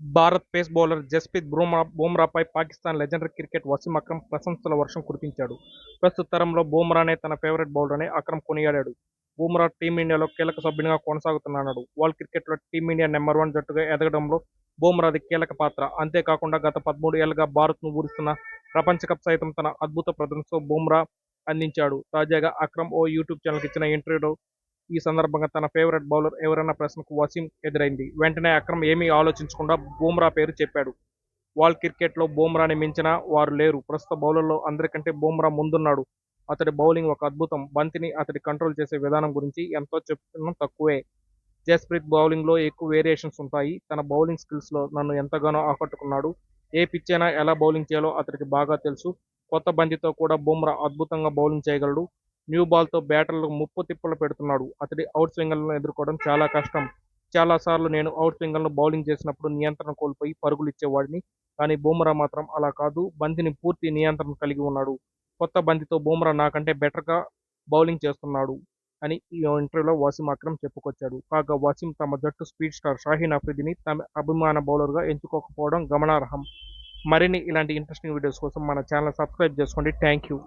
Bharat pace bowler Jasprit Bumrah బుమ్రాపై Pakistan legendary cricket Wasim Akram ప్రశంసల వర్షం కురిపించాడు. ప్రస్తుత తరంలో బుమ్రానే తన ఫేవరెట్ బౌలర్ అక్రమ్ కొనియాడాడు. బుమ్రా టీమిండియాలో కీలక సభ్యునిగా కొనసాగుతున్నాడు. వరల్డ్ క్రికెట్లో టీమిండియా నెంబర్ వన్ జట్టుగా ఎదగడంలో బుమ్రాది కీలక పాత్ర. అంతేకాకుండా గత పదమూడు ఏళ్ళుగా భారత్ను ఊరిస్తున్న ప్రపంచ కప్ సైతం తన అద్భుత ప్రదర్శనతో బుమ్రా అందించాడు. తాజాగా అక్రమ్ ఓ యూట్యూబ్ ఛానల్కి ఇచ్చిన ఇంటర్వ్యూలో ఈ సందర్భంగా తన ఫేవరెట్ బౌలర్ ఎవరన్న ప్రశ్నకు వసీం ఎదురైంది. వెంటనే అక్రమ్ ఏమీ ఆలోచించకుండా బూమ్రా పేరు చెప్పాడు. వాల్ క్రికెట్లో బూమ్రాని మించిన వారు లేరు. ప్రస్తుత బౌలర్లో అందరికంటే బూమ్రా ముందున్నాడు. అతడి బౌలింగ్ ఒక అద్భుతం. బంతిని అతడి కంట్రోల్ చేసే విధానం గురించి ఎంతో చెప్తున్నా తక్కువే. జస్ప్రీత్ బౌలింగ్లో ఎక్కువ వేరియేషన్స్ ఉంటాయి. తన బౌలింగ్ స్కిల్స్లో నన్ను ఎంతగానో ఆకట్టుకున్నాడు. ఏ పిచ్ అయినా ఎలా బౌలింగ్ చేయాలో అతడికి బాగా తెలుసు. కొత్త బంతితో కూడా బుమ్రా అద్భుతంగా బౌలింగ్ చేయగలడు. న్యూ బాల్తో బ్యాటర్లకు ముప్పు తిప్పలు పెడుతున్నాడు. అతడి అవుట్ స్వింగర్లను ఎదుర్కోవడం చాలా కష్టం. చాలాసార్లు నేను అవుట్ స్వింగర్లను బౌలింగ్ చేసినప్పుడు నియంత్రణ కోల్పోయి పరుగులు ఇచ్చేవాడిని. కానీ బూమరా మాత్రం అలా కాదు. బంతిని పూర్తి నియంత్రణ కలిగి ఉన్నాడు. కొత్త బంతితో బూమరా నాకంటే బెటర్గా బౌలింగ్ చేస్తున్నాడు అని ఈ ఇంటర్వ్యూలో వాసిం అక్రమ్ చెప్పుకొచ్చాడు. కాగా వాసిం తమ జట్టు స్పీడ్ స్టార్ షాహీన్ అఫ్రిదిని తమ అభిమాన బౌలర్గా ఎంచుకోకపోవడం గమనార్హం. మరిన్ని ఇలాంటి ఇంట్రెస్టింగ్ వీడియోస్ కోసం మన ఛానల్ సబ్స్క్రైబ్ చేసుకోండి. Thank you